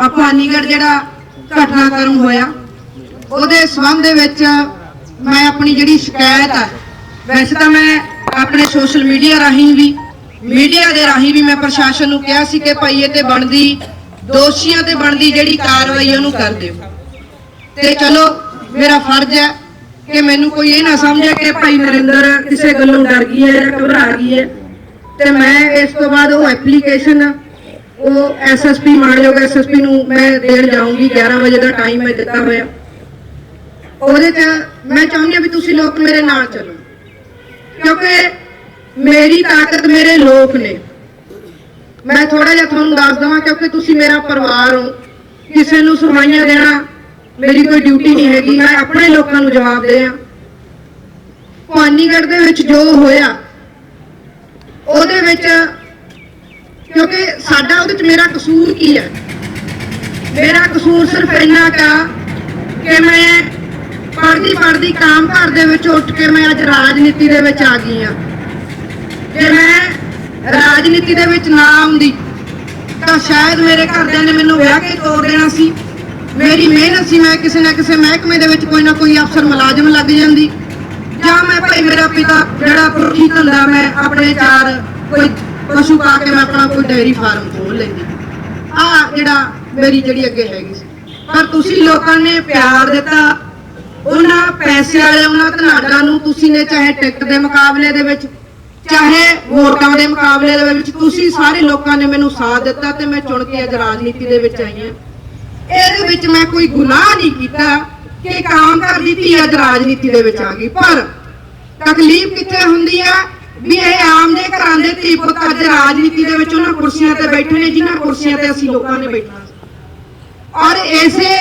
ਅਫਾਨੀਗੜ ਜਿਹੜਾ ਘਟਨਾਕ੍ਰਮ ਹੋਇਆ, ਉਹਦੇ ਸੰਬੰਧ ਦੇ ਵਿੱਚ ਮੈਂ ਆਪਣੀ ਜਿਹੜੀ ਸ਼ਿਕਾਇਤ ਹੈ ਵੈਸੇ ਤਾਂ ਮੈਂ ਆਪਣੇ ਸੋਸ਼ਲ ਮੀਡੀਆ ਰਾਹੀਂ ਵੀ, ਮੀਡੀਆ ਦੇ ਰਾਹੀਂ ਵੀ ਮੈਂ ਪ੍ਰਸ਼ਾਸਨ ਨੂੰ ਕਿਹਾ ਸੀ ਕਿ ਭਾਈ ਇਹ ਤੇ ਬਣਦੀ, ਦੋਸ਼ੀਆਂ ਤੇ ਬਣਦੀ ਜਿਹੜੀ ਕਾਰਵਾਈ ਉਹਨੂੰ ਕਰ ਦਿਓ। ਤੇ ਚਲੋ, ਮੇਰਾ ਫਰਜ਼ ਹੈ ਕਿ ਮੈਨੂੰ ਕੋਈ ਇਹ ਨਾ ਸਮਝੇ ਕਿ ਭਾਈ ਨਰਿੰਦਰ ਕਿਸੇ ਗੱਲੋਂ ਡਰ ਗਈ ਹੈ ਜਾਂ ਘਬਰਾ ਗਈ ਹੈ। ਤੇ ਮੈਂ ਇਸ ਤੋਂ ਬਾਅਦ ਉਹ ਐਪਲੀਕੇਸ਼ਨ ਉਹ ਐਸਐਸਪੀ ਮਾਨਯੋਗ ਐਸਐਸਪੀ ਨੂੰ ਮੈਂ ਦੇਣ ਜਾਊਂਗੀ 11 ਵਜੇ ਦਾ ਟਾਈਮ ਮੈਂ ਦਿੱਤਾ ਹੋਇਆ। ਉਹਦੇ ਚ ਮੈਂ ਚਾਹੁੰਦੀ ਹਾਂ ਵੀ ਤੁਸੀਂ ਲੋਕ ਮੇਰੇ ਨਾਲ ਚੱਲੋ। ਕਿਉਂਕਿ ਮੇਰੀ ਤਾਕਤ ਮੇਰੇ ਲੋਕ ਨੇ। ਮੈਂ ਥੋੜਾ ਜਿਹਾ ਤੁਹਾਨੂੰ ਦੱਸ ਦਵਾਂ, ਕਿਉਂਕਿ ਤੁਸੀਂ ਮੇਰਾ ਪਰਿਵਾਰ ਹੋ। ਕਿਸੇ ਨੂੰ ਸਰਮਾਈਆਂ ਦੇਣਾ ਮੇਰੀ ਕੋਈ ਡਿਊਟੀ ਨਹੀਂ ਹੈਗੀ। ਮੈਂ ਆਪਣੇ ਲੋਕਾਂ ਨੂੰ ਜਵਾਬ ਦੇ ਆ ਪਾਨੀਗੜ੍ਹ ਦੇ ਵਿੱਚ ਜੋ ਹੋਇਆ, ਉਹਦੇ ਵਿੱਚ ਕਿਉਂਕਿ ਸਾਡਾ ਉਹਦੇ ਚ ਮੇਰਾ ਕਸੂਰ ਕੀ ਹੈ? ਮੇਰਾ ਕਸੂਰ ਸਿਰਫ ਇੰਨਾ ਕਾ ਕਿ ਮੈਂ ਪੜ੍ਹਦੀ ਪੜ੍ਹਦੀ ਕੰਮ ਘਰ ਦੇ ਵਿੱਚ ਉੱਠ ਕੇ ਮੈਂ ਅੱਜ ਰਾਜਨੀਤੀ ਦੇ ਵਿੱਚ ਆ ਗਈ ਆ ਜੇ ਮੈਂ ਰਾਜਨੀਤੀ ਦੇ ਵਿੱਚ ਨਾ ਆਉਂਦੀ, ਤਾਂ ਸ਼ਾਇਦ ਮੇਰੇ ਘਰਦਿਆਂ ਨੇ ਮੈਨੂੰ ਵਿਆਹ ਕੇ ਤੋੜ ਦੇਣਾ ਸੀ। ਮੇਰੀ ਮਿਹਨਤ ਸੀ ਮੈਂ ਕਿਸੇ ਨਾ ਕਿਸੇ ਮਹਿਕਮੇ ਦੇ ਵਿੱਚ ਕੋਈ ਨਾ ਕੋਈ ਅਫਸਰ ਮੁਲਾਜ਼ਮ ਲੱਗ ਜਾਂਦੀ। ਜਾਂ ਮੈਂ ਭਾਈ ਮੇਰਾ ਪਿਤਾ ਜਿਹੜਾ ਪੁਰਖੀ ਧੰਦਾ ਮੈਂ ਆਪਣੇ ਚਾਰ ਕੋਈ ਪਸ਼ੂ ਪਾ ਕੇ ਮੈਂ ਆਪਣਾ ਕੋਈ ਡੇਅਰੀ ਫਾਰਮ ਖੋਲ ਲੈਂਦੀ। ਆ ਜਿਹੜਾ ਮੇਰੀ ਜਿਹੜੀ ਅੱਗੇ ਹੈਗੀ ਸੀ। ਪਰ ਤੁਸੀਂ ਲੋਕਾਂ ਨੇ ਪਿਆਰ ਦਿੱਤਾ। ਉਹਨਾਂ ਪੈਸੇ ਵਾਲੇ, ਉਹਨਾਂ ਧਨਾਡਾ ਨੂੰ ਤੁਸੀਂ ਨੇ ਚਾਹੇ ਟਿਕਟ ਦੇ ਮੁਕਾਬਲੇ ਦੇ ਵਿੱਚ, ਚਾਹੇ ਵੋਟਾਂ ਦੇ ਮੁਕਾਬਲੇ ਦੇ ਵਿੱਚ, ਤੁਸੀਂ ਸਾਰੇ ਲੋਕਾਂ ਨੇ ਮੈਨੂੰ ਸਾਥ ਦਿੱਤਾ ਤੇ ਮੈਂ ਚੁਣ ਕੇ ਅੱਜ ਰਾਜਨੀਤੀ ਦੇ ਵਿੱਚ ਆਈ ਹਾਂ। ਇਹਦੇ ਵਿੱਚ ਮੈਂ ਕੋਈ ਗੁਨਾਹ ਨਹੀਂ ਕੀਤਾ ਕਿ ਕਾਮ ਕਰਦੀ ਧੀ ਅੱਜ ਰਾਜਨੀਤੀ ਦੇ ਵਿੱਚ ਆ ਗਈ। ਪਰ ਤਕਲੀਫ ਕਿੱਥੇ ਹੁੰਦੀ ਆ? ਵੀ ਇਹ ਆਮ ਦੇ ਘਰਾਂ ਦੇ ਧੀ ਅੱਜ ਰਾਜਨੀਤੀ ਦੇ ਵਿੱਚ ਉਹਨਾਂ ਕੁਰਸੀਆਂ ਤੇ ਬੈਠੇ ਨੇ, ਜਿਨ੍ਹਾਂ ਕੁਰਸੀਆਂ ਤੇ ਅਸੀਂ ਲੋਕਾਂ ਨੇ ਬੈਠਣਾ ਔਰ ਇਸੇ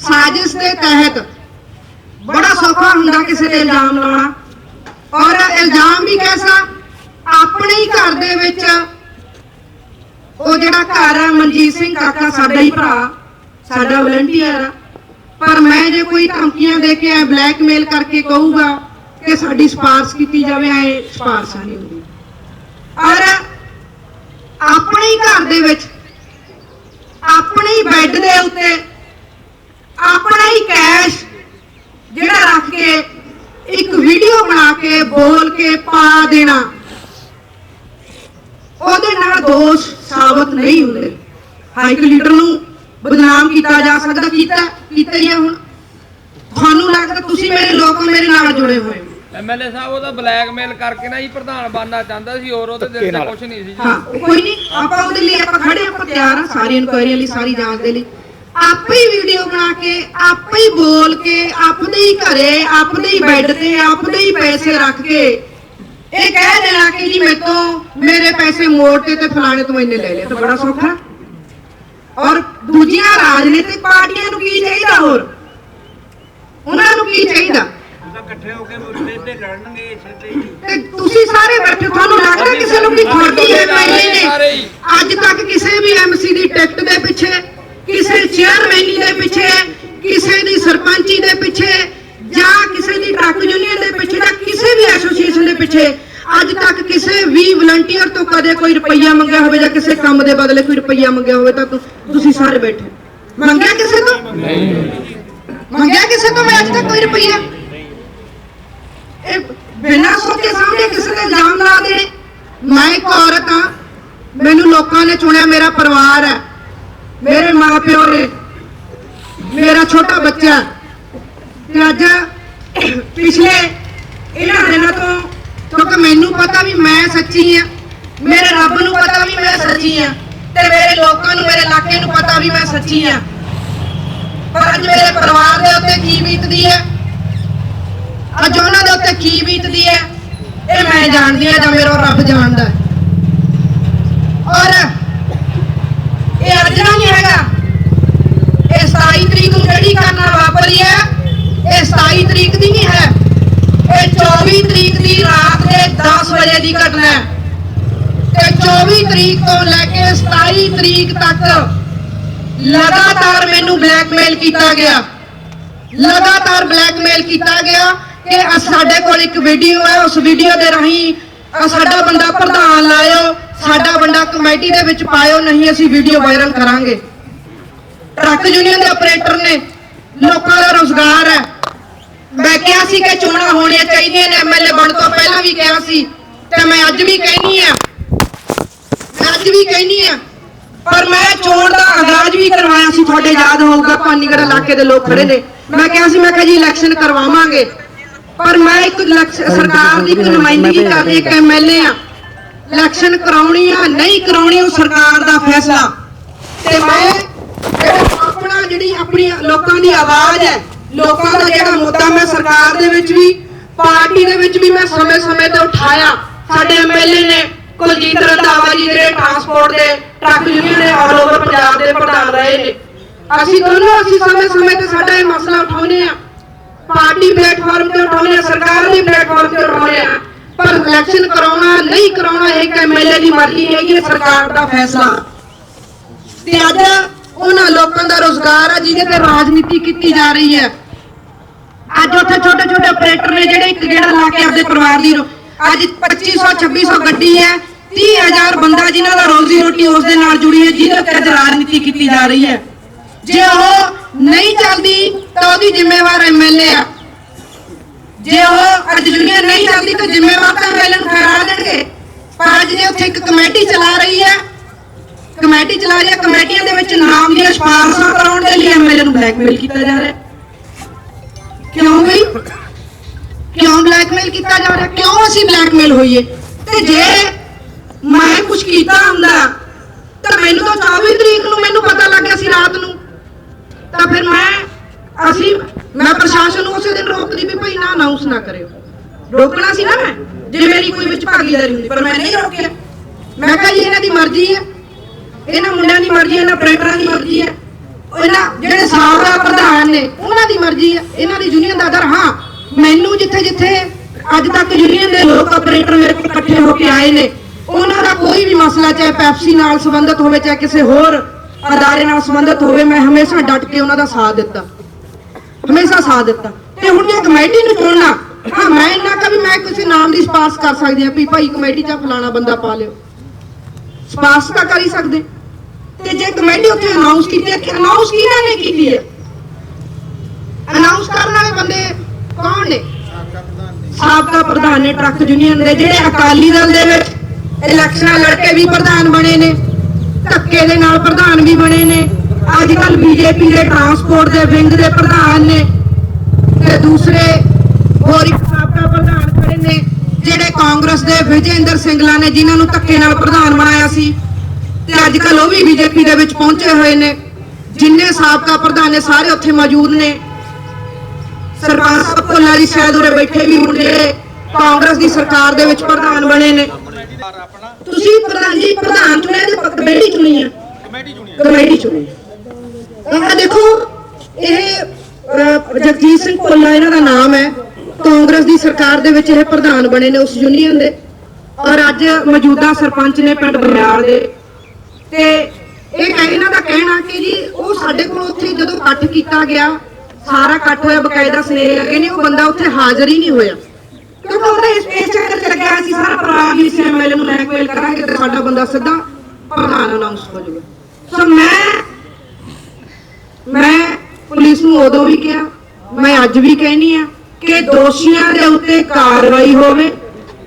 ਸਾਜ਼ਿਸ਼ ਦੇ ਤਹਿਤ ਬੜਾ ਸੌਖਾ ਹੁੰਦਾ ਕਿਸੇ ਤੇ ਇਲਜ਼ਾਮ ਲਾਉਣਾ। ਔਰ ਇਲਜ਼ਾਮ ਵੀ ਕੈਸਾ? ਆਪਣੇ ਹੀ ਘਰ ਦੇ ਵਿੱਚ ਉਹ ਜਿਹੜਾ ਘਰ ਆ, ਮਨਜੀਤ ਸਿੰਘ ਕਾਕਾ, ਸਾਡਾ ਹੀ ਭਰਾ, ਸਾਡਾ ਵਲੰਟੀਅਰ ਆ। ਪਰ ਮੈਂ ਜੇ ਕੋਈ ਧਮਕੀਆਂ ਦੇ ਕੇ ਐ ਬਲੈਕਮੇਲ ਕਰਕੇ ਕਹੂਗਾ ਕਿ ਸਾਡੀ ਸਪਾਰਸ਼ ਕੀਤੀ ਜਾਵੇ, ਐ ਸਪਾਰਸ਼ਾਂ ਨਹੀਂ ਹੁੰਦੀ ਔਰ ਆਪਣੇ ਹੀ ਘਰ ਦੇ ਵਿੱਚ, ਆਪਣੇ ਹੀ ਬੈੱਡ ਦੇ ਉੱਤੇ, ਆਪਣਾ ਹੀ ਕੈਸ਼ ਜਿਹੜਾ ਰੱਖ ਕੇ ਇੱਕ ਵੀਡੀਓ ਬਣਾ ਕੇ ਬੋਲ ਕੇ ਪਾ ਦੇਣਾ, ਉਹਦੇ ਨਾਲ ਦੋਸ਼ ਸਾਬਤ ਨਹੀਂ ਹੁੰਦੇ। ਹਾਈਕ ਲੀਡਰ ਨੂੰ ਬਦਨਾਮ ਕੀਤਾ ਜਾ ਸਕਦਾ, ਕੀਤਾ ਕੀਤਾ ਹੀ ਆ ਹੁਣ। ਤੁਹਾਨੂੰ ਲੱਗਦਾ ਤੁਸੀਂ ਮੇਰੇ ਲੋਕ ਮੇਰੇ ਨਾਲ ਜੁੜੇ ਹੋਏ ਐਮਐਲਏ ਸਾਹਿਬ ਉਹਦਾ ਬਲੈਕਮੇਲ ਕਰਕੇ ਨਾ ਹੀ ਪ੍ਰਧਾਨ ਬਣਨਾ ਚਾਹੁੰਦਾ ਸੀ ਹੋਰ ਉਹਦੇ ਦਿਲ 'ਚ ਕੁਝ ਨਹੀਂ ਸੀ ਹਾਂ ਕੋਈ ਨਹੀਂ ਆਪਾਂ ਉਹਦੇ ਲਈ ਆਪਾਂ ਖੜੇ ਆਪਾਂ ਤਿਆਰ ਆ ਸਾਰੀ ਇਨਕੁਆਇਰੀ ਲਈ ਸਾਰੀ ਜਾਂਚ ਦੇ ਲਈ। ਆਪੇ ਹੀ ਵੀਡੀਓ ਬਣਾ ਕੇ ਆਪੇ ਹੀ ਬੋਲ ਕੇ ਆਪਦੇ ਹੀ ਘਰੇ ਆਪਦੇ ਹੀ ਬੈੱਡ ਤੇ ਆਪਦੇ ਹੀ ਪੈਸੇ ਰੱਖ ਕੇ ਇਹ ਕਹਿ ਦੇਣਾ ਕਿ ਜੀ ਮੇਤੋਂ ਮੇਰੇ ਪੈਸੇ ਮੋੜ ਤੇ ਤੇ ਫਲਾਣੇ ਤੋਂ ਇੰਨੇ ਲੈ ਲਏ ਤਾਂ ਬੜਾ ਸੌਖਾ। ਔਰ ਦੂਜੀਆਂ ਰਾਜਨੀਤਿਕ ਪਾਰਟੀਆਂ ਨੂੰ ਕੀ ਚਾਹੀਦਾ ਹੋਰ? ਉਹਨਾਂ ਨੂੰ ਕੀ ਚਾਹੀਦਾ? ਇਕੱਠੇ ਹੋ ਕੇ ਮੁੱਦੇ ਤੇ ਲੜਨਗੇ ਇਸੇ ਤੇ ਤੇ ਤੁਸੀਂ ਸਾਰੇ ਬੈਠੇ ਤੁਹਾਨੂੰ ਲੱਗਦਾ ਕਿਸੇ ਨੂੰ ਕਿ ਤੁਹਾਡੀ ਐਮਐਲਏ ਨੇ। ਅੱਜ ਤੱਕ ਕਿਸੇ ਵੀ ਐਮਸੀ ਦੀ ਟਿਕਟ ਦੇ ਪਿੱਛੇ ਕਿਸੇ ਚੇਅਰਮੈਨੀ ਦੇ ਪਿੱਛੇ ਕਿਸੇ ਦੀ ਸਰਪੰਚੀ ਦੇ ਪਿੱਛੇ ਜਾਂ ਕਿਸੇ ਦੀ ਟਰੱਕ ਯੂਨੀਅਨ ਦੇ ਪਿੱਛੇ ਜਾਂ ਕਿਸੇ ਵੀ ਐਸੋਸੀਏਸ਼ਨ ਦੇ ਪਿੱਛੇ ਅੱਜ ਤੱਕ ਕਿਸੇ ਵੀ ਵਲੰਟੀਅਰ ਤੋਂ ਕਦੇ ਕੋਈ ਰੁਪਈਆ ਮੰਗਿਆ ਹੋਵੇ ਜਾਂ ਕਿਸੇ ਕੰਮ ਦੇ ਬਦਲੇ ਕੋਈ ਰੁਪਈਆ ਮੰਗਿਆ ਹੋਵੇ ਤਾਂ ਤੁਸੀਂ ਸਾਰੇ ਬੈਠੇ ਮੰਗਿਆ ਕਿਸੇ ਤੋਂ? ਮੰਗਿਆ ਕਿਸੇ ਤੋਂ ਮੈਂ ਅੱਜ ਤੱਕ ਕੋਈ ਰੁਪਈਆ? ਇਹ ਬਿਨਾਂ ਸੋਚੇ ਸਮਝੇ ਕਿਸੇ ਤੇ ਇਲਜ਼ਾਮ ਲਾ ਦੇਣੇ ਮੈਂ ਇੱਕ ਔਰਤ ਹਾਂ। ਮੈਨੂੰ ਲੋਕਾਂ ਨੇ ਚੁਣਿਆ, ਮੇਰਾ ਪਰਿਵਾਰ ਹੈ। ਮੇਰੇ ਮਾਪਿਓ ਨੇ। ਮੇਰਾ ਛੋਟਾ ਬੱਚਾ ਤੇ ਅੱਜ ਪਿਛਲੇ ਇਹਨਾਂ ਦਿਨਾਂ ਤੋਂ, ਕਿਉਂਕਿ ਮੈਨੂੰ ਪਤਾ ਵੀ ਮੈਂ ਸੱਚੀ ਆ ਮੇਰੇ ਰੱਬ ਨੂੰ ਪਤਾ ਵੀ ਮੈਂ ਸੱਚੀ ਆ ਤੇ ਮੇਰੇ ਲੋਕਾਂ ਨੂੰ, ਮੇਰੇ ਇਲਾਕੇ ਨੂੰ ਪਤਾ ਵੀ ਮੈਂ ਸੱਚੀ ਆ ਪਰ ਅੱਜ ਮੇਰੇ ਪਰਿਵਾਰ ਦੇ ਉੱਤੇ ਕੀ ਬੀਤਦੀ ਹੈ? ਅੱਜ ਉਹਨਾਂ ਦੇ ਉੱਤੇ ਕੀ ਬੀਤਦੀ ਹੈ? ਇਹ ਮੈਂ ਜਾਣਦੀ ਹਾਂ ਜਾਂ ਮੇਰਾ ਰੱਬ ਜਾਣਦਾ ਔਰ ਇਹ ਅੱਜ ਨਹੀਂ ਹੈਗਾ। ਇਹ 27 ਤਰੀਕ ਨੂੰ ਜਿਹੜੀ ਘਟਨਾ ਵਾਪਰੀ ਹੈ, ਇਹ 27 ਤਰੀਕ ਦੀ ਨਹੀਂ ਹੈ। ਇਹ 24 ਤਰੀਕ ਦੀ ਰਾਤ ਦੇ 10 ਵਜੇ ਦੀ ਘਟਨਾ ਹੈ। ਤੇ 24 ਤਰੀਕ ਤੋਂ ਲੈ ਕੇ 27 ਤਰੀਕ ਤੱਕ ਲਗਾਤਾਰ ਮੈਨੂੰ ਬਲੈਕਮੇਲ ਕੀਤਾ ਗਿਆ। ਲਗਾਤਾਰ ਬਲੈਕਮੇਲ ਕੀਤਾ ਗਿਆ। ਕਿ ਸਾਡੇ ਕੋਲ ਇੱਕ ਵੀਡੀਓ ਹੈ, ਉਸ ਵੀਡੀਓ ਦੇ ਰਾਹੀਂ ਸਾਡਾ ਬੰਦਾ ਪ੍ਰਧਾਨ ਲਾਇਓ, ਸਾਡਾ ਬੰਦਾ ਕਮੇਟੀ ਦੇ ਵਿੱਚ ਪਾਇਓ, ਨਹੀਂ ਅਸੀਂ ਵੀਡੀਓ ਵਾਇਰਲ ਕਰਾਂਗੇ। ਟਰੱਕ ਯੂਨੀਅਨ ਦੇ ਆਪਰੇਟਰ ਨੇ, ਲੋਕਾਂ ਦਾ ਰੋਜ਼ਗਾਰ ਹੈ। ਮੈਂ ਕਿਹਾ ਸੀ ਕਿ ਚੋਣਾਂ ਹੋਣੀਆਂ ਚਾਹੀਦੀਆਂ ਨੇ ਐਮਐਲਏ ਬਣ ਤੋਂ ਪਹਿਲਾਂ ਵੀ ਕਿਹਾ ਸੀ, ਤੇ ਮੈਂ ਅੱਜ ਵੀ ਕਹਿਨੀ ਆ। ਮੈਂ ਅੱਜ ਵੀ ਕਹਿਨੀ ਆ, ਪਰ ਮੈਂ ਚੋਣ ਦਾ ਆਗਾਜ਼ ਵੀ ਕਰਵਾਇਆ ਸੀ, ਤੁਹਾਡੇ ਯਾਦ ਹੋਊਗਾ ਪਾਨੀਗੜ ਇਲਾਕੇ ਦੇ ਲੋਕ ਖੜੇ ਨੇ। ਮੈਂ ਕਿਹਾ ਸੀ, ਮੈਂ ਕਿਹਾ ਜੀ ਇਲੈਕਸ਼ਨ ਕਰਵਾਵਾਂਗੇ। ਪਰ ਮੈਂ ਇੱਕ ਸਰਕਾਰ ਦੀ ਇੱਕ ਨੁਮਾਇੰਦਗੀ ਕਰਦੀ ਇੱਕ ਐਮਐਲਏ ਆ। ਇਲੈਕਸ਼ਨ ਕਰਾਉਣੀ ਆ ਨਹੀਂ ਕਰਾਉਣੀ ਉਹ ਸਰਕਾਰ ਦਾ ਫੈਸਲਾ। ਤੇ ਮੈਂ ਆਪਣਾ ਜਿਹੜੀ ਆਪਣੀ ਲੋਕਾਂ ਦੀ ਆਵਾਜ਼ ਹੈ ਲੋਕਾਂ ਦਾ ਜਿਹੜਾ ਮੁੱਦਾ ਮੈਂ ਸਰਕਾਰ ਦੇ ਵਿੱਚ ਵੀ ਪਾਰਟੀ ਦੇ ਵਿੱਚ ਵੀ ਮੈਂ ਸਮੇਂ-ਸਮੇਂ ਤੇ ਉਠਾਇਆ। ਸਾਡੇ ਐਮਐਲਏ ਨੇ ਕੁਲਜੀਤ ਰੰਧਾਵਾ ਜੀ ਜਿਹੜੇ ਟਰਾਂਸਪੋਰਟ ਦੇ ਟਰੱਕ ਯੂਨੀਅਨ ਦੇ ਆਲ ਓਵਰ ਪੰਜਾਬ ਦੇ ਪ੍ਰਧਾਨ ਰਹੇ ਨੇ। ਅਸੀਂ ਦੋਨੋਂ ਅਸੀਂ ਸਮੇਂ-ਸਮੇਂ ਤੇ ਸਾਡਾ ਇਹ ਮਸਲਾ ਉਠਾਉਂਦੇ ਆ ਪਾਰਟੀ ਪਲੇਟਫਾਰਮ ਤੇ ਉਠਾਉਂਦੇ ਆ, ਸਰਕਾਰ ਦੇ ਪਲੇਟਫਾਰਮ ਤੇ ਉਠਾਉਂਦੇ ਆ। ਪਰ ਇਲੈਕਸ਼ਨ ਕਰਾਉਣਾ, ਨਹੀਂ ਕਰਾਉਣਾ, ਇੱਕ ਐਮਐਲਏ ਦੀ ਮਰਜ਼ੀ ਹੈਗੀ ਹੈ, ਸਰਕਾਰ ਦਾ ਫੈਸਲਾ। ਤੇ ਅੱਜ ਉਹਨਾਂ ਲੋਕਾਂ ਦਾ ਰੋਜ਼ਗਾਰ ਆ, ਜਿਹਦੇ ਤੇ ਰਾਜਨੀਤੀ ਕੀਤੀ ਜਾ ਰਹੀ ਹੈ। ਅੱਜ ਉੱਥੇ ਛੋਟੇ ਛੋਟੇ ਆਪਰੇਟਰ ਨੇ ਜਿਹੜੇ ਇੱਕ ਗੇੜਾ ਲਾ ਕੇ ਆਪਦੇ ਪਰਿਵਾਰ ਦੀ ਰੋ- ਅੱਜ 2500 2600 ਗੱਡੀ ਹੈ 30000 ਬੰਦਾ ਜਿਨ੍ਹਾਂ ਦਾ ਰੋਜ਼ੀ ਰੋਟੀ ਉਸ ਦੇ ਨਾਲ ਜੁੜੀ ਹੈ, ਜਿਹਦੇ ਤੇ ਅੱਜ ਰਾਜਨੀਤੀ ਕੀਤੀ ਜਾ ਰਹੀ ਹੈ। ਜੇ ਉਹ ਨਹੀਂ ਚੱਲਦੀ ਤਾਂ ਉਹਦੀ ਜ਼ਿੰਮੇਵਾਰ ਐਮਐਲਏ ਆ। ਜੇ ਉਹ ਅੱਜ ਯੂਨੀਅਨ ਨਹੀਂ ਚੱਲਦੀ ਤਾਂ ਜ਼ਿੰਮੇਵਾਰ ਤਾਂ ਐਮਐਲਏ ਨੂੰ ਠਹਿਰਾ ਦੇਣਗੇ। ਪਰ ਅੱਜ ਜੇ ਉੱਥੇ ਇੱਕ ਕਮੇਟੀ ਚਲਾ ਰਹੀ ਹੈ ਕਮੇਟੀ ਚਲਾ ਰਹੀ ਹੈ ਕਮੇਟੀਆਂ ਦੇ ਵਿੱਚ ਨਾਮ ਦੀਆਂ ਸਿਫਾਰਸ਼ਾਂ ਕਰਾਉਣ ਦੇ ਲਈ ਐਮਐਲਏ ਨੂੰ ਬਲੈਕਮੇਲ ਕੀਤਾ ਜਾ ਰਿਹਾ। ਕਿਉਂ ਵੀ? ਕਿਉਂ ਬਲੈਕਮੇਲ ਕੀਤਾ ਜਾ ਰਿਹਾ? ਕਿਉਂ ਅਸੀਂ ਬਲੈਕਮੇਲ ਹੋਈਏ? ਤੇ ਜੇ ਮੈਂ ਕੁਝ ਕੀਤਾ ਹੁੰਦਾ, ਤਾਂ ਮੈਨੂੰ ਤਾਂ 24 ਤਰੀਕ ਨੂੰ ਮੈਨੂੰ ਪਤਾ ਲੱਗ ਗਿਆ ਸੀ ਰਾਤ ਨੂੰ। ਤਾਂ ਫਿਰ ਮੈਂ, ਅਸੀਂ, ਮੈਂ ਪ੍ਰਸ਼ਾਸਨ ਨੂੰ ਉਸੇ ਦਿਨ ਰੋਕਦੀ ਵੀ ਭਾਈ ਨਾ ਅਨਾਉਂਸ ਨਾ ਕਰਿਓ। ਰੋਕਣਾ ਸੀ ਨਾ ਮੈਂ ਜੇ ਮੇਰੀ ਕੋਈ ਵਿੱਚ ਭਾਗੀਦਾਰੀ ਹੁੰਦੀ, ਪਰ ਮੈਂ ਨਹੀਂ ਰੋਕਿਆ। ਮੈਂ ਕਿਹਾ ਜੀ, ਇਹਨਾਂ ਦੀ ਮਰਜ਼ੀ ਹੈ। ਇਹਨਾਂ ਮੁੰਡਿਆਂ ਦੀ ਮਰਜ਼ੀ ਹੈ, ਇਹਨਾਂ ਆਪਰੇਟਰਾਂ ਦੀ ਮਰਜ਼ੀ ਹੈ। ਇਹਨਾਂ, ਜਿਹੜੇ ਸਾਬਕਾ ਪ੍ਰਧਾਨ ਨੇ, ਉਹਨਾਂ ਦੀ ਮਰਜ਼ੀ ਹੈ। ਇਹਨਾਂ ਦੀ ਯੂਨੀਅਨ ਦਾ ਦਰ ਹਾਂ, ਮੈਨੂੰ ਜਿੱਥੇ ਜਿੱਥੇ ਅੱਜ ਤੱਕ ਯੂਨੀਅਨ ਦੇ ਲੋਕ ਆਪਰੇਟਰ ਮੇਰੇ ਕੋਲ ਇਕੱਠੇ ਹੋ ਕੇ ਆਏ ਨੇ। ਉਹਨਾਂ ਦਾ ਕੋਈ ਵੀ ਮਸਲਾ, ਚਾਹੇ ਪੈਪਸੀ ਨਾਲ ਸੰਬੰਧਿਤ ਹੋਵੇ, ਚਾਹੇ ਕਿਸੇ ਹੋਰ ਅਦਾਰੇ ਨਾਲ ਸੰਬੰਧਿਤ ਹੋਵੇ, ਮੈਂ ਹਮੇਸ਼ਾ ਡਟ ਕੇ ਉਹਨਾਂ ਦਾ ਸਾਥ ਦਿੱਤਾ। ਹਮੇਸ਼ਾ ਸਾਥ ਦਿੱਤਾ। ਤੇ ਹੁਣ ਜੇ ਕਮੇਟੀ ਨੂੰ ਚੁਣਨਾ, ਹਾਂ, ਮੈਂ ਇੰਨਾ ਕਾ ਮੈਂ ਕਿਸੇ ਨਾਮ ਦੀ ਸਪਾਰਸ਼ ਕਰ ਸਕਦੀ ਹਾਂ ਵੀ ਭਾਈ ਕਮੇਟੀ 'ਚ ਫਲਾਣਾ ਬੰਦਾ ਪਾ ਲਿਓ। ਸਪਾਰਸ਼ ਤਾਂ ਕਰ ਹੀ ਸਕਦੇ। ਤੇ ਜੇ ਕਮੇਟੀ ਉੱਥੇ ਅਨਾਉਂਸ ਕੀਤੀ ਹੈ ਕਿ ਅਨਾਉਂਸ ਕਿਹਨਾਂ ਨੇ ਕੀਤੀ ਹੈ? ਅਨਾਉਂਸ ਕਰਨ ਵਾਲੇ ਬੰਦੇ ਕੌਣ ਨੇ? ਸਾਬਕਾ ਪ੍ਰਧਾਨ ਨੇ, ਟਰੱਕ ਯੂਨੀਅਨ ਦੇ, ਜਿਹੜੇ ਅਕਾਲੀ ਦਲ ਦੇ ਵਿੱਚ ਇਲੈਕਸ਼ਨਾਂ ਲੜ ਕੇ ਵੀ ਪ੍ਰਧਾਨ ਬਣੇ ਨੇ। ਧੱਕੇ ਦੇ ਨਾਲ ਪ੍ਰਧਾਨ ਵੀ ਬਣੇ ਨੇ। ਅੱਜ ਕੱਲ ਬੀਜੇਪੀ ਦੇ ਟਰਾਂਸਪੋਰਟ ਦੇ ਵਿੰਗ ਦੇ ਪ੍ਰਧਾਨ ਨੇ ਤੇ ਦੂਸਰੇ ਹੋਰ ਇੱਕ ਸਾਬਕਾ ਪ੍ਰਧਾਨ ਖੜੇ ਨੇ, ਜਿਹੜੇ ਕਾਂਗਰਸ ਦੇ ਵਿਜੇਂਦਰ ਸਿੰਗਲਾ ਨੇ, ਜਿਨ੍ਹਾਂ ਨੂੰ ਧੱਕੇ ਨਾਲ ਪ੍ਰਧਾਨ ਬਣਾਇਆ ਸੀ। ਤੇ ਅੱਜ ਕੱਲ ਉਹ ਵੀ ਬੀਜੇਪੀ ਦੇ ਵਿੱਚ ਪਹੁੰਚੇ ਹੋਏ ਨੇ। ਜਿੰਨੇ ਸਾਬਕਾ ਪ੍ਰਧਾਨ ਨੇ, ਸਾਰੇ ਉੱਥੇ ਮੌਜੂਦ ਨੇ। ਸਰਪੰਚ ਸਾਹਿਬ ਜੀ ਦੀ ਸ਼ਾਇਦ ਉਰੇ ਬੈਠੇ ਵੀ ਹੁਣ ਜਿਹੜੇ ਕਾਂਗਰਸ ਦੀ ਸਰਕਾਰ ਦੇ ਵਿੱਚ ਪ੍ਰਧਾਨ ਬਣੇ ਨੇ। ਤੁਸੀਂ ਪ੍ਰਧਾਨ ਜੀ ਪ੍ਰਧਾਨ ਚੁਣੇ ਤੇ ਕਮੇਟੀ ਚੁਣੀ ਹੈ ਕਮੇਟੀ ਚੁਣੀ ਇਹ ਦੇਖੋ ਇਹ ਜਗਜੀਤ ਸਿੰਘ ਭੋਲਾ ਇਹਨਾਂ ਦਾ ਨਾਮ ਹੈ। ਕਾਂਗਰਸ ਦੀ ਸਰਕਾਰ ਦੇ ਵਿੱਚ ਇਹ ਪ੍ਰਧਾਨ ਬਣੇ ਨੇ ਉਸ ਯੂਨੀਅਨ ਦੇ। ਔਰ ਅੱਜ ਮੌਜੂਦਾ ਸਰਪੰਚ ਨੇ ਪਿੰਡ ਬਰਿਆਲ ਦੇ। ਤੇ ਇਹ ਕਹਿ- ਇਹਨਾਂ ਦਾ ਕਹਿਣਾ ਕਿ ਜੀ ਉਹ ਸਾਡੇ ਕੋਲ ਉੱਥੇ ਜਦੋਂ ਇਕੱਠ ਕੀਤਾ ਗਿਆ ਸਾਰਾ ਇਕੱਠ ਹੋਇਆ ਬਕਾਇਦਾ ਸਨੇਹ ਲੱਗੇ ਨੇ ਉਹ ਬੰਦਾ ਉੱਥੇ ਹਾਜ਼ਰ ਹੀ ਨਹੀਂ ਹੋਇਆ। ਕਿਉਂਕਿ ਉਹਦਾ ਇਸ ਇਸ ਚੱਕਰ ਚ ਲੱਗਿਆ ਸੀ, ਸਾਰਾ ਪਰਿਵਾਰ ਵੀ ਸੀ ਐਮਐਲਏ ਨੂੰ ਬਲੈਕਮੇਲ ਕਰਾਂਗੇ ਤੇ ਸਾਡਾ ਬੰਦਾ ਸਿੱਧਾ ਪ੍ਰਧਾਨ ਅਨਾਉਂਸ ਹੋ ਜਾਊਗਾ ਸੋ ਮੈਂ ਮੈਂ ਪੁਲਿਸ ਨੂੰ ਉਦੋਂ ਵੀ ਕਿਹਾ, ਮੈਂ ਅੱਜ ਵੀ ਕਹਿਨੀ ਆ ਕਿ ਦੋਸ਼ੀਆਂ ਦੇ ਉੱਤੇ ਕਾਰਵਾਈ ਹੋਵੇ।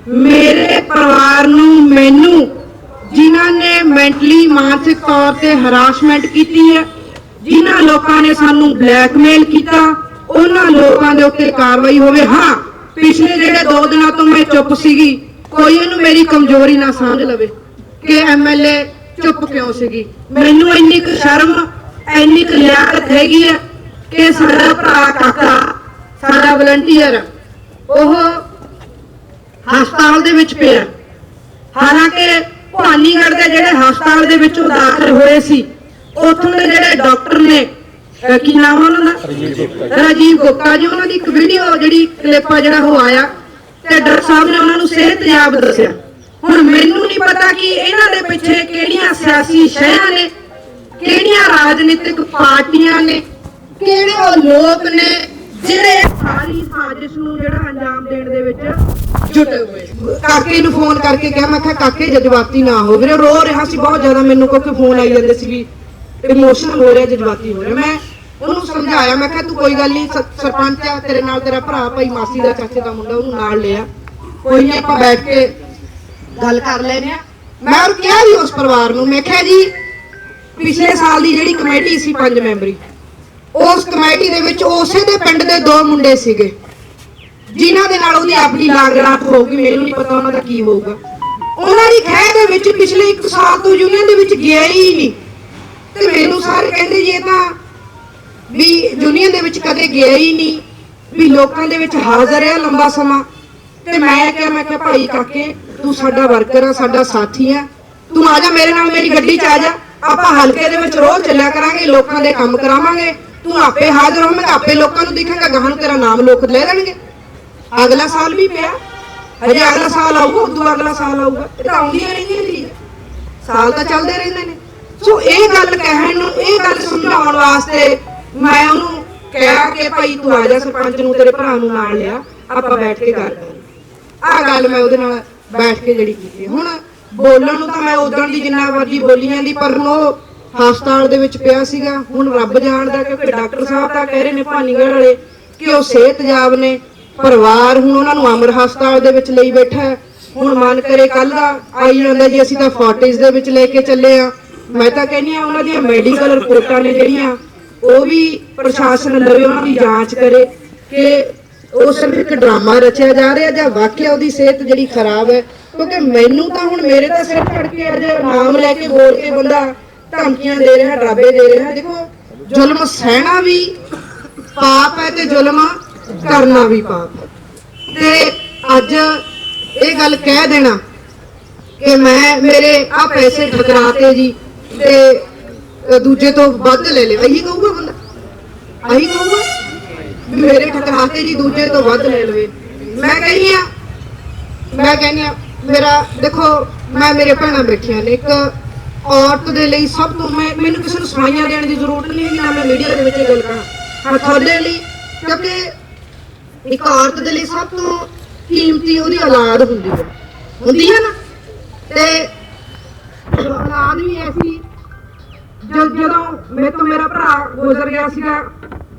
ਮੇਰੇ ਪਰਿਵਾਰ ਨੂੰ ਮੈਨੂੰ, ਜਿਨ੍ਹਾਂ ਨੇ ਮੈਂਟਲੀ ਮਾਨਸਿਕ ਤੌਰ ਤੇ ਹਰਾਸਮੈਂਟ ਕੀਤੀ ਹੈ, ਜਿਨ੍ਹਾਂ ਲੋਕਾਂ ਨੇ ਸਾਨੂੰ ਬਲੈਕਮੇਲ ਕੀਤਾ, ਉਹਨਾਂ ਲੋਕਾਂ ਦੇ ਉੱਤੇ ਕਾਰਵਾਈ ਹੋਵੇ। ਹਾਂ ਪਿਛਲੇ ਜਿਹੜੇ 2 ਦਿਨਾਂ ਤੋਂ ਮੈਂ ਚੁੱਪ ਸੀਗੀ, ਕੋਈ ਇਹਨੂੰ ਮੇਰੀ ਕਮਜ਼ੋਰੀ ਨਾ ਸਮਝ ਲਵੇ ਕਿ ਐਮਐਲਏ ਚੁੱਪ ਕਿਉਂ ਸੀਗੀ। ਮੈਨੂੰ ਇੰਨੀ ਕੁ ਸ਼ਰਮ, ਇੰਨੀ ਕੁ ਲਿਆਕਤ ਹੈਗੀ ਹੈ ਕਿ ਸਾਡਾ ਭਰਾ ਕਾਕਾ, ਸਾਡਾ ਵਲੰਟੀਅਰ ਉਹ ਹਸਪਤਾਲ ਦੇ ਵਿੱਚ ਪਿਆ। ਹਾਲਾਂਕਿ ਭਵਾਨੀਗੜ੍ਹ ਦੇ ਜਿਹੜੇ ਹਸਪਤਾਲ ਦੇ ਵਿੱਚ ਉਹ ਦਾਖਲ ਹੋਏ ਸੀ, ਉੱਥੋਂ ਦੇ ਜਿਹੜੇ ਡਾਕਟਰ ਨੇ ਅਹ ਕੀ ਨਾਮ ਆ ਉਹਨਾਂ ਦਾ? ਰਾਜੀਵ ਗੁਪਤਾ ਜੀ, ਉਹਨਾਂ ਦੀ ਇੱਕ ਵੀਡੀਓ ਜਿਹੜੀ ਕਲਿੱਪ ਆ ਜਿਹੜਾ ਉਹ ਆਇਆ ਤੇ ਡਾਕਟਰ ਸਾਹਿਬ ਨੇ ਉਹਨਾਂ ਨੂੰ ਸਿਹਤਯਾਬ ਦੱਸਿਆ। ਹੁਣ ਮੈਨੂੰ ਨਹੀਂ ਪਤਾ ਕਿ ਇਹਨਾਂ ਦੇ ਪਿੱਛੇ ਕਿਹੜੀਆਂ ਸਿਆਸੀ ਸ਼ਹਿਰਾਂ ਨੇ, ਕਿਹੜੀਆਂ ਰਾਜਨੀਤਿਕ ਪਾਰਟੀਆਂ ਨੇ, ਕਿਹੜੇ ਉਹ ਲੋਕ ਨੇ ਜਿਹੜੇ ਸਾਰੀ ਸਾਜ਼ਿਸ਼ ਨੂੰ ਜਿਹੜਾ ਅੰਜਾਮ ਦੇਣ ਦੇ ਵਿੱਚ ਜੁਟੇ ਹੋਏ ਕਾਕੇ ਨੂੰ ਫੋਨ ਕਰਕੇ ਕਿਹਾ, ਮੈਂ ਕਿਹਾ, ਕਾਕੇ ਜਜ਼ਬਾਤੀ ਨਾ ਹੋ ਵੀਰੇ, ਰੋ ਰਿਹਾ ਸੀ ਬਹੁਤ ਜ਼ਿਆਦਾ, ਮੈਨੂੰ ਕਿਉਂਕਿ ਫੋਨ ਆਈ ਜਾਂਦੇ ਸੀ ਵੀ ਇਮੋਸ਼ਨਲ ਹੋ ਰਿਹਾ, ਜਜ਼ਬਾਤੀ ਹੋ ਰਿਹਾ। ਮੈਂ ਉਹਨੂੰ ਸਮਝਾਇਆ, ਮੈਂ ਕਿਹਾ, ਤੂੰ ਕੋਈ ਗੱਲ ਨਹੀਂ ਸਰਪੰਚ ਆ, ਤੇਰੇ ਨਾਲ ਤੇਰਾ ਭਰਾ, ਭਾਈ ਮਾਸੀ ਦਾ ਚਾਚੇ ਦਾ ਮੁੰਡਾ, ਉਹਨੂੰ ਨਾਲ ਲਿਆ। ਕੋਈ ਨਹੀਂ ਆਪਾਂ ਬੈਠ ਕੇ ਗੱਲ ਕਰ ਲੈਨੇ ਆ ਮੈਂ ਉਹ ਕਿਹਾ ਵੀ ਉਸ ਪਰਿਵਾਰ ਨੂੰ, ਮੈਂ ਕਿਹਾ ਜੀ, ਪਿਛਲੇ ਸਾਲ ਦੀ ਜਿਹੜੀ ਕਮੇਟੀ ਸੀ ਪੰਜ ਮੈਂਬਰੀ, ਉਸ ਕਮੇਟੀ ਦੇ ਵਿੱਚ ਉਸੇ ਦੇ ਪਿੰਡ ਦੇ ਦੋ ਮੁੰਡੇ ਸੀਗੇ, ਜਿਨ੍ਹਾਂ ਦੇ ਨਾਲ ਉਹਦੀ ਆਪਣੀ ਲਾਗਰਾਤ ਹੋਊਗੀ, ਮੈਨੂੰ ਨਹੀਂ ਪਤਾ ਉਹਨਾਂ ਦਾ ਕੀ ਹੋਊਗਾ। ਉਹਨਾਂ ਦੀ ਖਹਿ ਦੇ ਵਿੱਚ ਪਿਛਲੇ 1 ਸਾਲ ਤੋਂ ਯੂਨੀਅਨ ਦੇ ਵਿੱਚ ਗਿਆ ਹੀ ਨਹੀਂ। ਤੇ ਮੈਨੂੰ ਸਾਰੇ ਕਹਿੰਦੇ, ਜੀ ਤਾਂ ਵੀ ਯੂਨੀਅਨ ਦੇ ਵਿੱਚ ਕਦੇ ਗਿਆ ਹੀ ਨਹੀਂ, ਵੀ ਲੋਕਾਂ ਦੇ ਵਿੱਚ ਹਾਜ਼ਰ ਹੈ ਲੰਬਾ ਸਮਾਂ। ਤੇ ਮੈਂ ਕਿਹਾ ਮੈਂ ਕਿਹਾ, ਭਾਈ ਕਾਕੇ, ਤੂੰ ਸਾਡਾ ਵਰਕਰ ਆ, ਸਾਡਾ ਸਾਥੀ ਆ। ਤੂੰ ਆ ਜਾ ਮੇਰੇ ਨਾਲ, ਮੇਰੀ ਗੱਡੀ 'ਚ ਆ ਜਾ। ਆਪਾਂ ਹਲਕੇ ਦੇ ਵਿੱਚ ਰੋਜ਼ ਚੱਲਿਆ ਕਰਾਂਗੇ, ਲੋਕਾਂ ਦੇ ਕੰਮ ਕਰਾਵਾਂਗੇ। ਤੂੰ ਆਪੇ ਹਾਜ਼ਰ ਹੋਵੇਂਗਾ ਆਪੇ ਲੋਕਾਂ ਨੂੰ ਦੇਖਾਂਗਾ, ਗਾਹਾਂ ਨੂੰ ਤੇਰਾ ਨਾਮ ਲੋਕ ਲੈ ਲੈਣਗੇ। ਅਗਲਾ ਸਾਲ ਵੀ ਪਿਆ। ਹਜੇ ਅਗਲਾ ਸਾਲ ਆਊਗਾ, ਉਦੋਂ ਅਗਲਾ ਸਾਲ ਆਊਗਾ। ਇਹ ਤਾਂ ਆਉਂਦੀਆਂ ਰਹਿੰਦੀਆਂ ਚੀਜ਼ਾਂ। ਸਾਲ ਤਾਂ ਚੱਲਦੇ ਰਹਿੰਦੇ ਨੇ। ਸੋ ਇਹ ਗੱਲ ਕਹਿਣ ਨੂੰ, ਇਹ ਗੱਲ ਸਮਝਾਉਣ ਵਾਸਤੇ ਮੈਂ ਉਹਨੂੰ ਕਿਹਾ ਕਿ ਭਾਈ ਤੂੰ ਆ ਜਾ ਸਰਪੰਚ ਨੂੰ, ਤੇਰੇ ਭਰਾ ਨੂੰ ਨਾਲ ਲਿਆ, ਆਪਾਂ ਬੈਠ ਕੇ ਗੱਲ ਕਰਾਂਗੇ। ਆਹ ਗੱਲ ਮੈਂ ਉਹਦੇ ਨਾਲ ਬੈਠ ਕੇ ਜਿਹੜੀ ਕੀਤੀ। ਹੁਣ ਬੋਲਣ ਨੂੰ ਤਾਂ ਮੈਂ ਉਦੋਂ ਦੀ ਜਿੰਨਾ ਮਰਜ਼ੀ ਬੋਲੀ ਜਾਂਦੀ, ਪਰ ਹੁਣ ਉਹ ਹਸਪਤਾਲ ਦੇ ਵਿੱਚ ਪਿਆ ਸੀਗਾ। ਹੁਣ ਰੱਬ ਜਾਣਦਾ ਕਿਉਂਕਿ ਡਾਕਟਰ ਸਾਹਿਬ ਤਾਂ ਕਹਿ ਰਹੇ ਨੇ ਭਾਨੀਗੜ੍ਹ ਵਾਲੇ ਕਿ ਉਹ ਸਿਹਤਯਾਬ ਨੇ। ਪਰਿਵਾਰ ਹੁਣ ਉਹਨਾਂ ਨੂੰ ਅਮਰ ਹਸਪਤਾਲ ਦੇ ਵਿੱਚ ਲਈ ਬੈਠਾ ਹੁਣ ਮਨ ਕਰੇ ਕੱਲ ਦਾ ਆਈ ਜਾਂਦਾ ਜੀ, ਅਸੀਂ ਤਾਂ ਫੋਰਟਿਸ ਦੇ ਵਿੱਚ ਲੈ ਕੇ ਚੱਲੇ ਆ ਮੈਂ ਤਾਂ ਕਹਿੰਦੀ ਆ ਉਹਨਾਂ ਦੀਆਂ ਮੈਡੀਕਲ ਰਿਪੋਰਟਾਂ ਨੇ ਜਿਹੜੀਆਂ ਉਹ ਵੀ ਪ੍ਰਸ਼ਾਸਨ ਲਵੇ ਉਹਨਾਂ ਦੀ ਜਾਂਚ ਕਰੇ ਕਿ ਉਹ ਸਿਰਫ ਇੱਕ ਡਰਾਮਾ ਰਚਿਆ ਜਾ ਰਿਹਾ ਜਾਂ ਵਾਕਿਆ ਉਹਦੀ ਸਿਹਤ ਜਿਹੜੀ ਖਰਾਬ ਹੈ। ਕਿਉਂਕਿ ਮੈਨੂੰ ਤਾਂ ਹੁਣ ਮੇਰੇ ਤਾਂ ਸਿਰ ਫੜ ਕੇ ਅੱਜ ਨਾਮ ਲੈ ਕੇ ਬੋਲ ਕੇ ਬੰਦਾ ਧਮਕੀਆਂ ਦੇ ਰਿਹਾ, ਡਰਾਬੇ ਦੇ ਰਿਹਾ। ਦੇਖੋ, ਜ਼ੁਲਮ ਸਹਿਣਾ ਵੀ ਪਾਪ ਹੈ ਤੇ ਜ਼ੁਲਮ ਕਰਨਾ ਵੀ ਪਾਪ ਹੈ। ਤੇ ਅੱਜ ਇਹ ਗੱਲ ਕਹਿ ਦੇਣਾ ਕਿ ਮੈਂ ਮੇਰੇ ਆ ਪੈਸੇ ਠਕਰਾਤੇ ਜੀ ਤੇ ਦੂਜੇ ਤੋਂ ਵੱਧ ਲੈ ਲਿਆ ਇਹੀ ਕਹੂਗਾ ਬੰਦਾ? ਇਹੀ ਕਹੂਗਾ? ਵੀ ਮੇਰੇ ਠਕਰਾਤੇ ਜੀ ਦੂਜੇ ਤੋਂ ਵੱਧ ਲੈ ਲਵੇ ਮੈਂ ਕਹਿੰਦੀ ਆ ਮੈਂ ਕਹਿੰਦੀ ਆ ਮੇਰਾ, ਦੇਖੋ, ਮੈਂ ਮੇਰੇ ਭੈਣਾਂ ਬੈਠੀਆਂ ਨੇ। ਇੱਕ ਔਰਤ ਦੇ ਲਈ ਸਭ ਤੋਂ, ਮੈਂ, ਮੈਨੂੰ ਕਿਸੇ ਨੂੰ ਸਫਾਈਆਂ ਦੇਣ ਦੀ ਜ਼ਰੂਰਤ ਨਹੀਂ ਹੈ ਨਾ ਮੈਂ ਮੀਡੀਆ ਦੇ ਵਿੱਚ ਇਹ ਗੱਲ ਕਰਾਂ। ਹਾਂ ਤੁਹਾਡੇ ਲਈ, ਕਿਉਂਕਿ ਇੱਕ ਔਰਤ ਦੇ ਲਈ ਸਭ ਤੋਂ ਕੀਮਤੀ ਉਹਦੀ ਔਲਾਦ ਹੁੰਦੀ ਹੈ। ਹੁੰਦੀ ਹੈ ਨਾ? ਤੇ ਔਲਾਦ ਵੀ ਐਸੀ ਜਦ ਜਦੋਂ ਮੇਰੇ ਤੋਂ ਮੇਰਾ ਭਰਾ ਗੁਜ਼ਰ ਗਿਆ ਸੀਗਾ,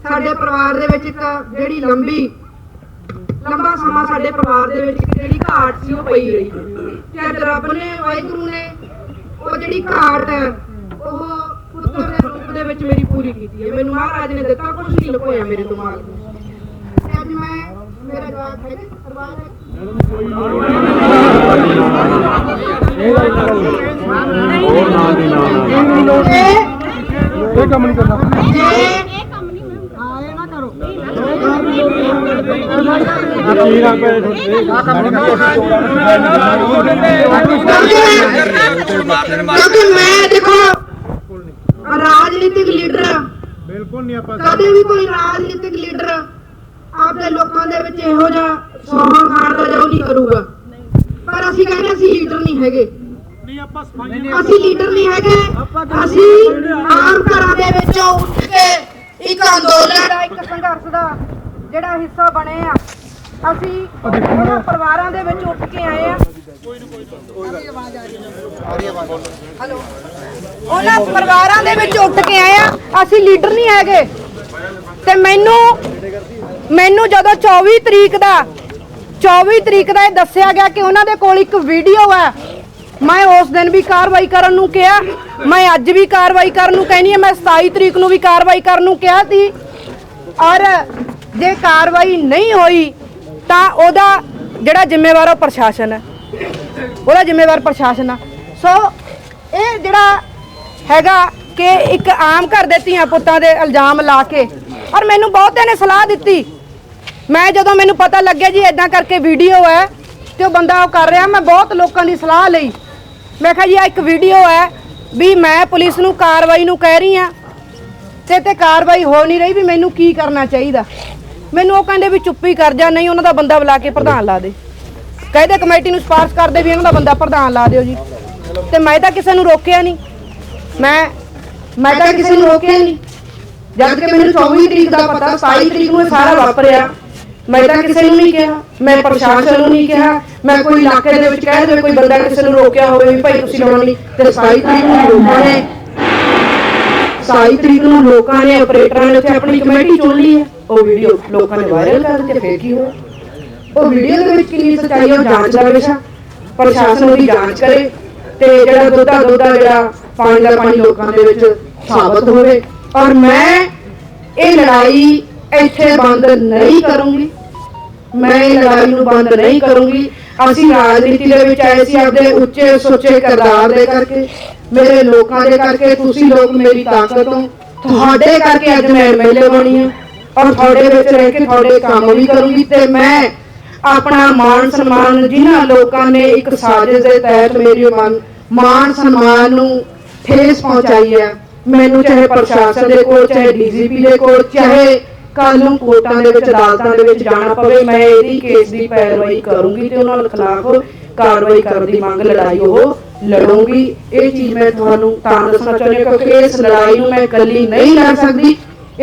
ਸਾਡੇ ਪਰਿਵਾਰ ਦੇ ਵਿੱਚ ਇੱਕ ਜਿਹੜੀ ਲੰਬੀ, ਲੰਬਾ ਸਮਾਂ ਸਾਡੇ ਪਰਿਵਾਰ ਦੇ ਵਿੱਚ ਜਿਹੜੀ ਘਾਟ ਸੀ ਉਹ ਪਈ ਰਹੀ। ਤੇ ਅੱਜ ਰੱਬ ਨੇ, ਵਾਹਿਗੁਰੂ ਨੇ ਉਹ ਜਿਹੜੀ ਘਾਟ ਹੈ, ਉਹ ਪੁੱਤਰ ਦੇ ਰੂਪ ਦੇ ਵਿੱਚ ਮੇਰੀ ਪੂਰੀ ਕੀਤੀ ਹੈ। ਮੈਨੂੰ ਮਹਾਰਾਜ ਨੇ ਦਿੱਤਾ, ਕੁਝ ਨਹੀਂ ਲੁਕੋਇਆ ਮੇਰੇ ਤੋਂ ਅੱਜ ਮੈਂ, ਮੇਰਾ ਜਵਾਬ ਹੈ। ਇਹ ਕੰਮ ਨਹੀਂ ਕਰਨਾ ਕੀ ਤੁਹਾਡੇ ਕਿਉਂਕਿ ਮੈਂ ਦੇਖੋ ਰਾਜਨੀਤਿਕ ਲੀਡਰ ਬਿਲਕੁਲ ਨਹੀਂ ਆਪਾਂ ਕਦੇ ਵੀ ਕੋਈ ਰਾਜਨੀਤਿਕ ਲੀਡਰ ਆਪਦੇ ਲੋਕਾਂ ਦੇ ਵਿੱਚ ਇਹੋ ਜਿਹਾ ਸੋਹਾਂ ਖਾਣ ਦਾ ਜੋ ਨਹੀਂ ਕਰੂਗਾ। ਅਸੀਂ ਕਹਿੰਦੇ ਅਸੀਂ ਲੀਡਰ ਨਹੀਂ ਹੈਗੇ। ਨਹੀਂ ਆਪਾਂ ਸਫਾਈਆਂ ਅਸੀਂ ਲੀਡਰ ਨਹੀਂ ਹੈਗੇ। ਅਸੀਂ ਆਮ ਘਰਾਂ ਦੇ ਵਿੱਚੋਂ ਉੱਠ ਕੇ ਇੱਕ ਅੰਦੋਲਨ ਦਾ ਇੱਕ ਸੰਘਰਸ਼ ਦਾ ਜਿਹੜਾ ਹਿੱਸਾ ਬਣੇ ਆ ਅਸੀਂ ਉਹਨਾਂ ਪਰਿਵਾਰਾਂ ਦੇ ਵਿੱਚ ਉੱਠ ਕੇ ਆਏ ਆ। ਹਲੋ? ਉਹਨਾਂ ਪਰਿਵਾਰਾਂ ਦੇ ਵਿੱਚ ਉੱਠ ਕੇ ਆਏ ਆ। ਅਸੀਂ ਲੀਡਰ ਨਹੀਂ ਹੈਗੇ। ਤੇ ਮੈਨੂੰ ਮੈਨੂੰ ਜਦੋਂ 24 ਤਰੀਕ ਦਾ 24 ਤਰੀਕ ਦਾ ਇਹ ਦੱਸਿਆ ਗਿਆ ਕਿ ਉਹਨਾਂ ਦੇ ਕੋਲ ਇੱਕ ਵੀਡੀਓ ਹੈ। ਮੈਂ ਉਸ ਦਿਨ ਵੀ ਕਾਰਵਾਈ ਕਰਨ ਨੂੰ ਕਿਹਾ। ਮੈਂ ਅੱਜ ਵੀ ਕਾਰਵਾਈ ਕਰਨ ਨੂੰ ਕਹਿੰਦੀ ਹਾਂ। ਮੈਂ 27 ਤਰੀਕ ਨੂੰ ਵੀ ਕਾਰਵਾਈ ਕਰਨ ਨੂੰ ਕਿਹਾ ਸੀ। ਔਰ ਜੇ ਕਾਰਵਾਈ ਨਹੀਂ ਹੋਈ, ਤਾਂ ਉਹਦਾ ਜਿਹੜਾ ਜ਼ਿੰਮੇਵਾਰ ਉਹ ਪ੍ਰਸ਼ਾਸਨ ਹੈ। ਉਹਦਾ ਜ਼ਿੰਮੇਵਾਰ ਪ੍ਰਸ਼ਾਸਨ ਆ। ਸੋ ਇਹ ਜਿਹੜਾ ਹੈਗਾ ਕਿ ਇੱਕ ਆਮ ਘਰ ਦੇ ਧੀਆਂ ਪੁੱਤਾਂ ਦੇ ਇਲਜ਼ਾਮ ਲਾ ਕੇ, ਔਰ ਮੈਨੂੰ ਬਹੁਤਿਆਂ ਨੇ ਸਲਾਹ ਦਿੱਤੀ ਮੈਂ ਜਦੋਂ ਮੈਨੂੰ ਪਤਾ ਲੱਗਿਆ ਜੀ ਇਦਾਂ ਕਰਕੇ ਵੀਡੀਓ ਹੈ ਤੇ ਉਹ ਬੰਦਾ ਉਹ ਕਰ ਰਿਹਾ ਮੈਂ ਬਹੁਤ ਲੋਕਾਂ ਦੀ ਸਲਾਹ ਲਈ। ਮੈਂ ਕਿਹਾ ਜੀ ਆ ਇੱਕ ਵੀਡੀਓ ਹੈ ਵੀ ਮੈਂ ਪੁਲਿਸ ਨੂੰ ਕਾਰਵਾਈ ਨੂੰ ਕਹਿ ਰਹੀ ਆ ਤੇ ਤੇ ਕਾਰਵਾਈ ਹੋ ਨਹੀਂ ਰਹੀ ਵੀ ਮੈਨੂੰ ਕੀ ਕਰਨਾ ਚਾਹੀਦਾ। ਮੈਨੂੰ ਉਹ ਕਹਿੰਦੇ ਵੀ ਚੁੱਪ ਕਰ ਜਾ ਨਹੀਂ ਉਹਨਾਂ ਦਾ ਬੰਦਾ ਬੁਲਾ ਕੇ ਪ੍ਰਧਾਨ ਲਾ ਦੇ। ਕਹਿੰਦੇ ਕਮੇਟੀ ਨੂੰ ਸਿਫਾਰਿਸ਼ ਕਰਦੇ ਵੀ ਇਹਨਾਂ ਦਾ ਬੰਦਾ ਪ੍ਰਧਾਨ ਲਾ ਦਿਓ ਜੀ। ਤੇ ਮੈਂ ਤਾਂ ਕਿਸੇ ਨੂੰ ਰੋਕਿਆ ਨਹੀਂ। ਮੈਂ ਮੈਂ ਤਾਂ ਕਿਸੇ ਨੂੰ ਰੋਕਿਆ ਨਹੀਂ। ਜਦ ਕਿ ਮੈਨੂੰ 24 ਤਰੀਕ ਦਾ ਪਤਾ 27 ਤਰੀਕ ਨੂੰ ਸਾਰਾ ਵਾਪਰਿਆ। ਮੈਂ ਤਾਂ ਕਿਸੇ ਨੂੰ ਨਹੀਂ ਕਿਹਾ। ਮੈਂ ਪ੍ਰਸ਼ਾਸਨ ਨੂੰ ਨਹੀਂ ਕਿਹਾ। ਮੈਂ ਕੋਈ ਇਲਾਕੇ ਦੇ ਵਿੱਚ ਕਹਿ ਦੇ ਕੋਈ ਬੰਦਾ ਕਿਸੇ ਨੂੰ ਰੋਕਿਆ ਹੋਵੇ ਵੀ ਭਾਈ ਤੁਸੀਂ ਲਾਉਣ ਨਹੀਂ। ਤੇ 27 ਤਰੀਕ ਨੂੰ ਲੋਕਾਂ ਨੇ 27 ਤਰੀਕ ਨੂੰ ਲੋਕਾਂ ਨੇ ਆਪਰੇਟਰਾਂ ਨੇ ਉੱਥੇ ਆਪਣੀ ਕਮੇਟੀ ਚੁਣ ਲਈ ਹੈ। ਉਹ ਵੀਡੀਓ ਲੋਕਾਂ ਨੇ ਵਾਇਰਲ ਕਰ ਦਿੱਤੀ, ਫੇਰ ਕੀ ਹੋਇਆ? ਉਹ ਵੀਡੀਓ ਦੇ ਵਿੱਚ ਕਿੰਨੀ ਸੱਚਾਈ ਹੈ ਜਾਂਚ ਦਾ ਵਿਸ਼ਾ। ਪ੍ਰਸ਼ਾਸਨ ਉਹਦੀ ਜਾਂਚ ਕਰੇ ਤੇ ਜਿਹੜਾ ਦੁੱਧਾ ਦੁੱਧਾ, ਜਿਹੜਾ ਪਾਣੀ ਦਾ ਪਾਣੀ ਲੋਕਾਂ ਦੇ ਵਿੱਚ ਸਾਬਤ ਹੋਵੇ। ਔਰ ਮੈਂ ਇਹ ਲੜਾਈ ਇੱਥੇ ਬੰਦ ਨਹੀਂ ਕਰੂੰਗੀ। ਮੈਂ ਇਹ ਲੜਾਈ ਨੂੰ ਬੰਦ ਨਹੀਂ ਕਰੂੰਗੀ। ਅਸੀਂ ਰਾਜਨੀਤੀ ਦੇ ਵਿੱਚ ਆਏ ਸੀ, ਆਪਦੇ ਉੱਚੇ ਸੋਚੇ ਕਿਰਦਾਰ ਦੇ ਕਰਕੇ, ਮੇਰੇ ਲੋਕਾਂ ਦੇ ਕਰਕੇ, ਤੁਸੀਂ ਲੋਕ ਮੇਰੀ ਤਾਕਤ ਹੋ। ਤੁਹਾਡੇ ਕਰਕੇ ਅੱਜ ਮੈਂ ਐਮਐਲਏ ਬਣੀ ਹਾਂ ਔਰ ਤੁਹਾਡੇ ਵਿੱਚ ਰਹਿ ਕੇ ਤੁਹਾਡੇ ਕੰਮ ਵੀ ਕਰੂੰਗੀ ਤੇ ਮੈਂ ਆਪਣਾ ਮਾਣ ਸਨਮਾਨ ਜਿਨ੍ਹਾਂ ਲੋਕਾਂ ਨੇ ਇੱਕ ਸਾਜ਼ਿਸ਼ ਦੇ ਤਹਿਤ ਮੇਰੀ ਮਨ, ਮਾਣ ਸਨਮਾਨ ਨੂੰ ਠੇਸ ਪਹੁੰਚਾਈ ਹੈ, ਮੈਨੂੰ ਚਾਹੇ ਪ੍ਰਸ਼ਾਸਨ ਦੇ ਕੋਲ, ਚਾਹੇ ਡੀਜੀਪੀ ਦੇ ਕੋਲ, ਚਾਹੇ ਕੱਲ ਨੂੰ ਕੋਰਟਾਂ ਦੇ ਵਿੱਚ ਅਦਾਲਤਾਂ ਦੇ ਵਿੱਚ ਜਾਣਾ ਪਵੇ, ਮੈਂ ਇਹਦੀ ਕੇਸ ਦੀ ਪੈਰਵਾਈ ਕਰੂੰਗੀ ਤੇ ਉਹਨਾਂ ਦੇ ਖਿਲਾਫ ਕਾਰਵਾਈ ਕਰਨ ਦੀ ਮੰਗ, ਲੜਾਈ ਉਹ ਲੜੂੰਗੀ। ਇਹ ਚੀਜ਼ ਮੈਂ ਤੁਹਾਨੂੰ ਤਾਂ ਦੱਸਣਾ ਚਾਹੁੰਦੀ ਹਾਂ, ਕਿਉਂਕਿ ਇਸ ਲੜਾਈ ਨੂੰ ਮੈਂ ਇਕੱਲੀ ਨਹੀਂ ਲੜ ਸਕਦੀ।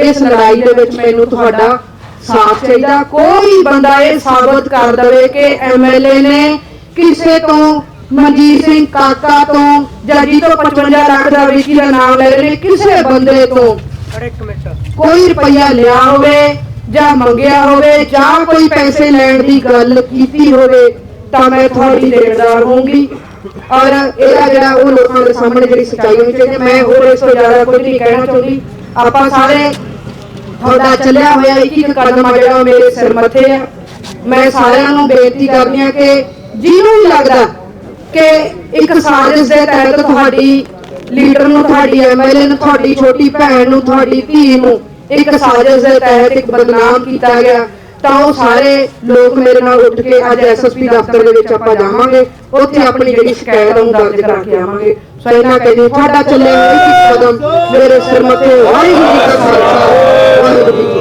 ਇਸ ਲੜਾਈ ਦੇ ਵਿੱਚ ਮੈਨੂੰ ਤੁਹਾਡਾ ਸਾਥ ਚਾਹੀਦਾ। ਕੋਈ ਬੰਦਾ ਇਹ ਸਾਬਤ ਕਰ ਦਵੇ ਕਿ ਐਮਐਲਏ ਨੇ ਕਿਸੇ ਤੋਂ, ਮਨਜੀਤ ਸਿੰਘ ਕਾਕਾ ਤੋਂ ਜਾਂ ਜੀ ਤੋਂ 55 ਲੱਖ ਦਾ ਵਿਕੀ ਦਾ ਨਾਮ ਲੈ ਰਹੇ ਕਿਸੇ ਬੰਦੇ ਤੋਂ ਕੋਈ ਰੁਪਈਆ ਲਿਆ ਹੋਵੇ ਜਾਂ ਮੰਗਿਆ ਹੋਵੇ, ਜਾਂ ਕੋਈ ਪੈਸੇ ਲੈਣ ਦੀ ਗੱਲ ਕੀਤੀ ਹੋਵੇ, ਤਾਂ ਮੈਂ ਤੁਹਾਡੀ ਦੇਣਦਾਰ ਹੋਊਂਗੀ। ਔਰ ਇਹਦਾ ਜਿਹੜਾ ਉਹ ਲੋਕਾਂ ਦੇ ਸਾਹਮਣੇ ਜਿਹੜੀ ਸੱਚਾਈ ਹੋਣੀ ਚਾਹੀਦੀ ਮੈਂ ਹੋਰ ਇਸ ਤੋਂ ਜ਼ਿਆਦਾ ਕੁਝ ਨਹੀਂ ਕਹਿਣਾ ਚਾਹੁੰਦੀ। ਆਪਾਂ ਸਾਰੇ ਤੁਹਾਡਾ ਚੱਲਿਆ ਹੋਇਆ ਇੱਕ ਇੱਕ ਕਦਮ ਆ ਜਿਹੜਾ ਉਹ ਮੇਰੇ ਸਿਰ ਮੱਥੇ ਆ। ਮੈਂ ਸਾਰਿਆਂ ਨੂੰ ਬੇਨਤੀ ਕਰਦੀ ਹਾਂ ਕਿ ਜਿਹਨੂੰ ਵੀ ਲੱਗਦਾ ਕਿ ਇੱਕ ਸਾਜ਼ਿਸ਼ ਦੇ ਤਹਿਤ ਤੁਹਾਡੀ ਲੀਡਰ ਨੂੰ ਤੁਹਾਡੀ ਐਮਐਲਏ ਨੂੰ, ਤੁਹਾਡੀ ਛੋਟੀ ਭੈਣ ਨੂੰ, ਤੁਹਾਡੀ ਧੀ ਨੂੰ ਇੱਕ ਸਾਜ਼ਿਸ਼ ਦੇ ਤਹਿਤ ਇੱਕ ਬਦਨਾਮ ਕੀਤਾ ਗਿਆ। ਤਾਂ ਉਹ ਸਾਰੇ ਲੋਕ ਮੇਰੇ ਨਾਲ ਉੱਠ ਕੇ ਅੱਜ ਐਸਐਸਪੀ ਦਫ਼ਤਰ ਦੇ ਵਿੱਚ ਆਪਾਂ ਜਾਵਾਂਗੇ। ਉੱਥੇ ਆਪਣੀ ਜਿਹੜੀ ਸ਼ਿਕਾਇਤ ਆ ਦਰਜ ਕਰਾ ਕੇ ਆਵਾਂਗੇ। ਸੋ ਇਹਨਾਂ ਕਹਿੰਦੇ ਤੁਹਾਡਾ ਚੱਲਿਆ ਇੱਕ ਕਦਮ ਮੇਰੇ ਸਿਰ ਮੱਥੇ ਵਾਹਿਗੁਰੂ ਜੀ ਕਾ